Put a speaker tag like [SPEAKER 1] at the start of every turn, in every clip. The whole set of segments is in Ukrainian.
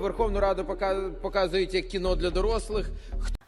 [SPEAKER 1] Верховну Раду показують як кіно для дорослих.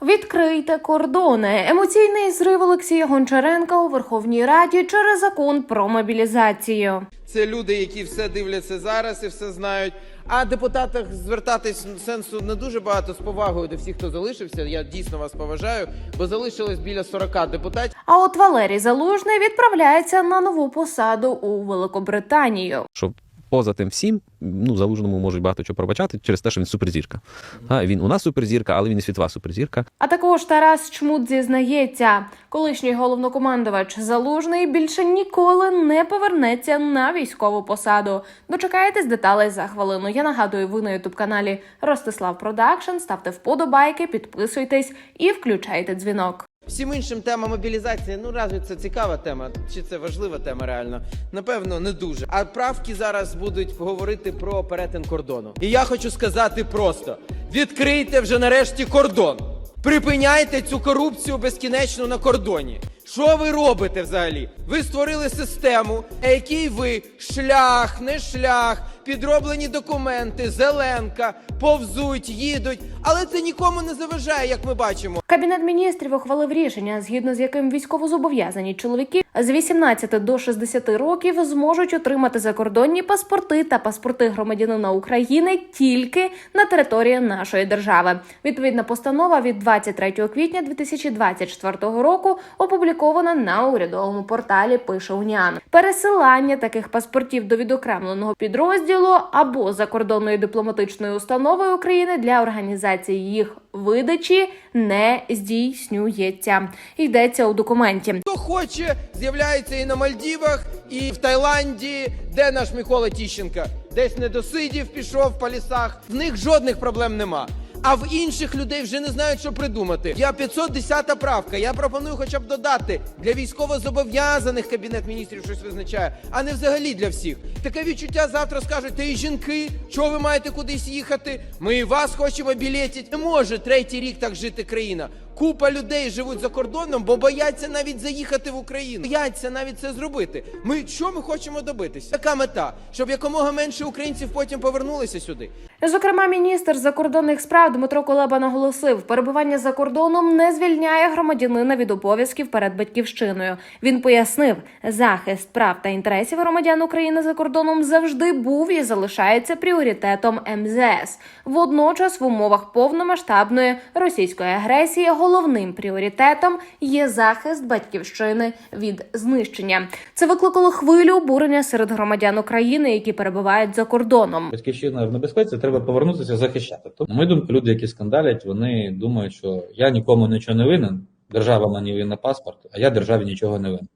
[SPEAKER 2] Відкрийте кордони. Емоційний зрив Олексія Гончаренка у Верховній Раді через закон про мобілізацію.
[SPEAKER 1] Це люди, які все дивляться зараз і все знають. А депутатах звертатись сенсу не дуже багато з повагою до всіх, хто залишився. Я дійсно вас поважаю, бо залишилось біля 40 депутатів.
[SPEAKER 2] А от Валерій Залужний відправляється на нову посаду у Великобританію.
[SPEAKER 3] що поза тим всім, ну залужному можуть багато чого пробачати через те, що він суперзірка. Та, він у нас суперзірка, але він і світова суперзірка.
[SPEAKER 2] А також Тарас Чмут зізнається, колишній головнокомандувач Залужний більше ніколи не повернеться на військову посаду. Дочекайтесь деталей за хвилину. Я нагадую, ви на ютуб каналі Ростислав Продакшн. Ставте вподобайки, підписуйтесь і включайте дзвінок.
[SPEAKER 1] Всім іншим тема мобілізації. Ну разве це цікава тема? Чи це важлива тема реально? Напевно, не дуже. А правки зараз будуть говорити про перетин кордону. І я хочу сказати просто: відкрийте вже нарешті кордон. Припиняйте цю корупцію безкінечну на кордоні. Що ви робите взагалі? Ви створили систему, який ви шлях, не шлях, підроблені документи, зеленка, повзуть, їдуть, але це нікому не заважає, як ми бачимо.
[SPEAKER 2] Кабінет міністрів ухвалив рішення, згідно з яким військовозобов'язані чоловіки з 18 до 60 років зможуть отримати закордонні паспорти та паспорти громадянина України тільки на території нашої держави. Відповідна постанова від 23 квітня 2024 року опублікована на урядовому порталі. Пише УНІАН. Пересилання таких паспортів до відокремленого підрозділу або закордонної дипломатичної установи України для організації їх видачі не здійснюється. Йдеться у документі.
[SPEAKER 1] Хто хоче, з'являється і на Мальдівах, і в Таїланді. Де наш Микола Тіщенка? Десь не досидів, пішов по лісах. В них жодних проблем нема. А в інших людей вже не знають, що придумати. Я 510 правка. Я пропоную хоча б додати для військовозобов'язаних кабінет міністрів щось визначає, а не взагалі для всіх. Таке відчуття завтра скажуть, та і жінки, чого ви маєте кудись їхати? Ми і вас хочемо білетіть. Не може третій рік так жити країна. Купа людей живуть за кордоном, бо бояться навіть заїхати в Україну. Бояться навіть це зробити. Ми що ми хочемо добитися? Така мета, щоб якомога менше українців потім повернулися сюди.
[SPEAKER 2] Зокрема, міністр закордонних справ Дмитро Колеба наголосив, перебування за кордоном не звільняє громадянина від обов'язків перед батьківщиною. Він пояснив, захист прав та інтересів громадян України за кордоном завжди був і залишається пріоритетом МЗС. Водночас, в умовах повномасштабної російської агресії, головним пріоритетом є захист батьківщини від знищення. Це викликало хвилю обурення серед громадян України, які перебувають за кордоном.
[SPEAKER 4] Батьківщина в небезпеці, треба повернутися захищати. Тобто, на мою думку, люди, які скандалять, вони думають, що я нікому нічого не винен, держава мені винна паспорт, а я державі нічого не винен.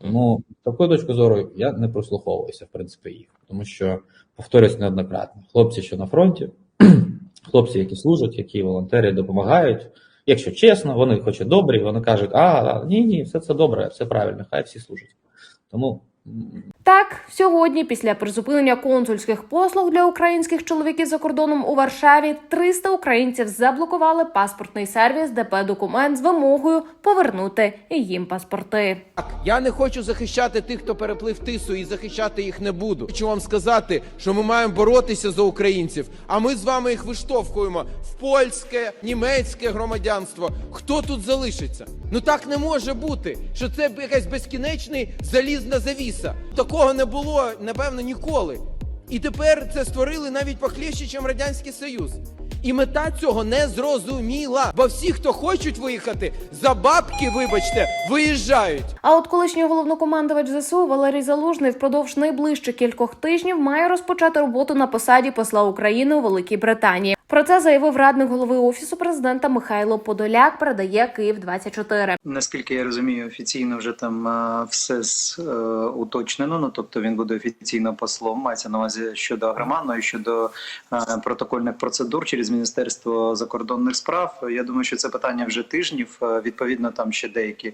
[SPEAKER 4] Тому з такої точки зору я не прослуховуюся, в принципі, їх, тому що повторюсь неоднократно: хлопці, що на фронті, хлопці, які служать, які волонтери допомагають. Якщо чесно, вони хоч і добрі, вони кажуть, а ні, ні, все це добре, все правильно, хай всі служать. Тому
[SPEAKER 2] Так, сьогодні, після призупинення консульських послуг для українських чоловіків за кордоном у Варшаві, 300 українців заблокували паспортний сервіс ДП документ з вимогою повернути їм паспорти.
[SPEAKER 1] Так, я не хочу захищати тих, хто переплив тису, і захищати їх не буду. Хочу вам сказати, що ми маємо боротися за українців, а ми з вами їх виштовхуємо в польське, німецьке громадянство. Хто тут залишиться? Ну так не може бути, що це якась безкінечний залізна завіса. Такого не було, напевно, ніколи. І тепер це створили навіть похлеще, ніж Радянський Союз. І мета цього не зрозуміла. Бо всі, хто хочуть виїхати, за бабки, вибачте, виїжджають.
[SPEAKER 2] А от колишній головнокомандувач ЗСУ Валерій Залужний впродовж найближчих кількох тижнів має розпочати роботу на посаді посла України у Великій Британії. Про це заявив радник голови офісу президента Михайло Подоляк. Передає Київ 24
[SPEAKER 5] Наскільки я розумію, офіційно вже там е, все з, е, уточнено. Ну тобто він буде офіційно послом. Мається на увазі щодо агроману і щодо е, протокольних процедур через Міністерство закордонних справ. Я думаю, що це питання вже тижнів. Відповідно, там ще деякі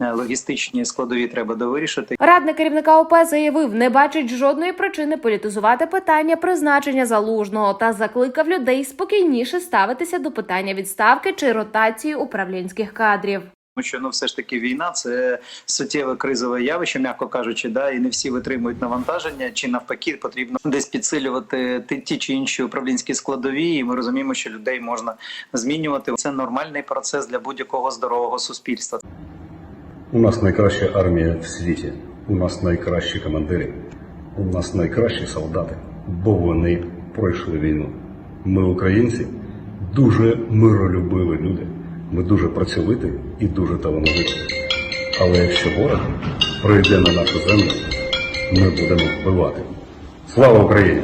[SPEAKER 5] логістичні складові треба довирішити.
[SPEAKER 2] Радник керівника ОП заявив, не бачить жодної причини політизувати питання призначення залужного та закликав людей спокійніше ставитися до питання відставки чи ротації управлінських кадрів.
[SPEAKER 5] Тому що ну все ж таки війна це суттєве кризове явище, м'яко кажучи, да, і не всі витримують навантаження, чи навпаки потрібно десь підсилювати ті, ті чи інші управлінські складові. І ми розуміємо, що людей можна змінювати. Це нормальний процес для будь-якого здорового суспільства.
[SPEAKER 6] У нас найкраща армія в світі. У нас найкращі командири. У нас найкращі солдати, бо вони пройшли війну. Ми, українці, дуже миролюбиві люди. Ми дуже працьовиті і дуже талановиті. Але якщо ворог прийде на нашу землю, ми будемо вбивати. Слава Україні!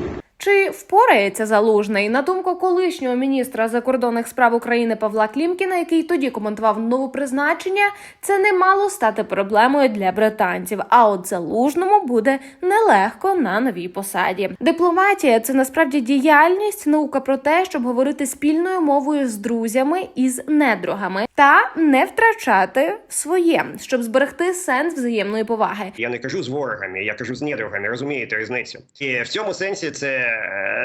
[SPEAKER 2] Чи впорається залужний на думку колишнього міністра закордонних справ України Павла Клімкіна, який тоді коментував новопризначення, це не мало стати проблемою для британців. А от залужному буде нелегко на новій посаді. Дипломатія це насправді діяльність, наука про те, щоб говорити спільною мовою з друзями і з недругами, та не втрачати своє, щоб зберегти сенс взаємної поваги.
[SPEAKER 7] Я не кажу з ворогами, я кажу з недругами. Розумієте різницю? І в цьому сенсі це,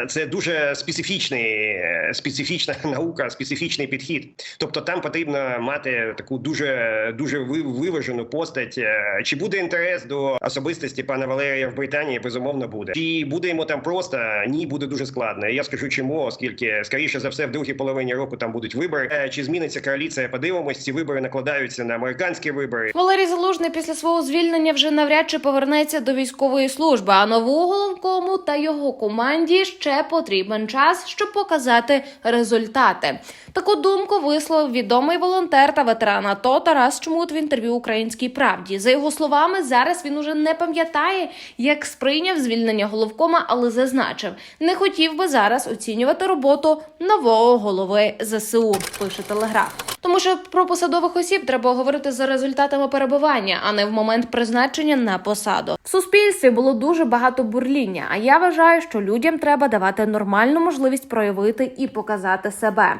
[SPEAKER 7] це дуже специфічний, специфічна наука, специфічний підхід. Тобто там потрібно мати таку дуже дуже ви- виважену постать. Е, Чи буде інтерес до особистості пана Валерія в Британії? Безумовно буде. Чи буде йому там просто ні, буде дуже складно. Я скажу чому, оскільки скоріше за все в другій половині року там будуть вибори. Е, Чи зміниться коаліція? Подивимось. Ці вибори накладаються на американські вибори.
[SPEAKER 2] Валерій Залужний після свого звільнення вже навряд чи повернеться до військової служби. А нову головкому та його команді ще потрібен час, щоб показати результати. Таку думку висловив відомий волонтер та ветеран АТО Тарас Чмут в інтерв'ю Українській правді. За його словами, зараз він уже не пам'ятає, як сприйняв звільнення головкома, але зазначив, не хотів би зараз оцінювати роботу нового голови ЗСУ. Пише телеграф. Тому що про посадових осіб треба говорити за результатами перебування, а не в момент призначення на посаду. В суспільстві було дуже багато бурління. А я вважаю, що людям треба давати нормальну можливість проявити і показати себе.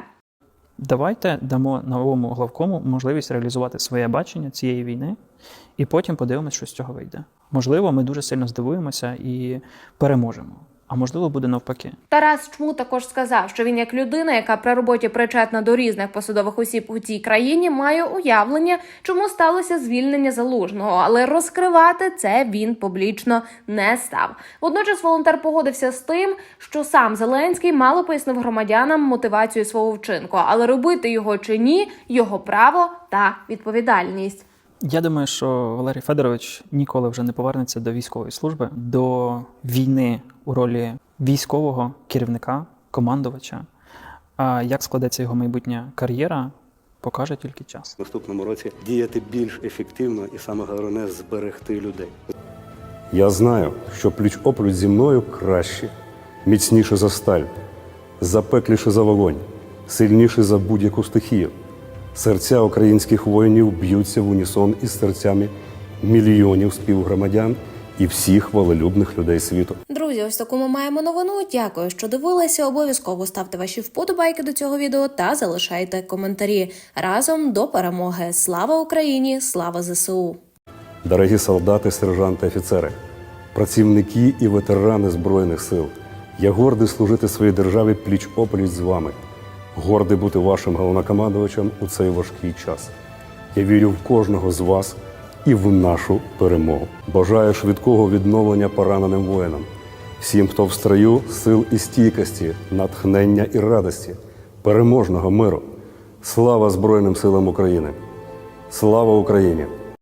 [SPEAKER 8] Давайте дамо новому главкому можливість реалізувати своє бачення цієї війни, і потім подивимося, що з цього вийде. Можливо, ми дуже сильно здивуємося і переможемо. А можливо, буде навпаки.
[SPEAKER 2] Тарас Чму також сказав, що він, як людина, яка при роботі причетна до різних посадових осіб у цій країні, має уявлення, чому сталося звільнення залужного, але розкривати це він публічно не став. Водночас волонтер погодився з тим, що сам Зеленський мало пояснив громадянам мотивацію свого вчинку, але робити його чи ні його право та відповідальність.
[SPEAKER 8] Я думаю, що Валерій Федорович ніколи вже не повернеться до військової служби, до війни у ролі військового керівника, командувача. А як складеться його майбутня кар'єра, покаже тільки час.
[SPEAKER 9] В наступному році діяти більш ефективно і саме головне зберегти людей.
[SPEAKER 6] Я знаю, що пліч опліч зі мною краще, міцніше за сталь, запекліше за вогонь, сильніше за будь-яку стихію. Серця українських воїнів б'ються в унісон із серцями мільйонів співгромадян і всіх волелюбних людей світу.
[SPEAKER 2] Друзі, ось таку ми маємо новину. Дякую, що дивилися. Обов'язково ставте ваші вподобайки до цього відео та залишайте коментарі. Разом до перемоги. Слава Україні! Слава ЗСУ!
[SPEAKER 6] Дорогі солдати, сержанти, офіцери, працівники і ветерани Збройних сил, я гордий служити своїй державі пліч опліч з вами, гордий бути вашим головнокомандувачем у цей важкий час. Я вірю в кожного з вас і в нашу перемогу. Бажаю швидкого відновлення пораненим воїнам, всім, хто в строю, сил і стійкості, натхнення і радості, переможного миру. Слава Збройним силам України! Слава Україні!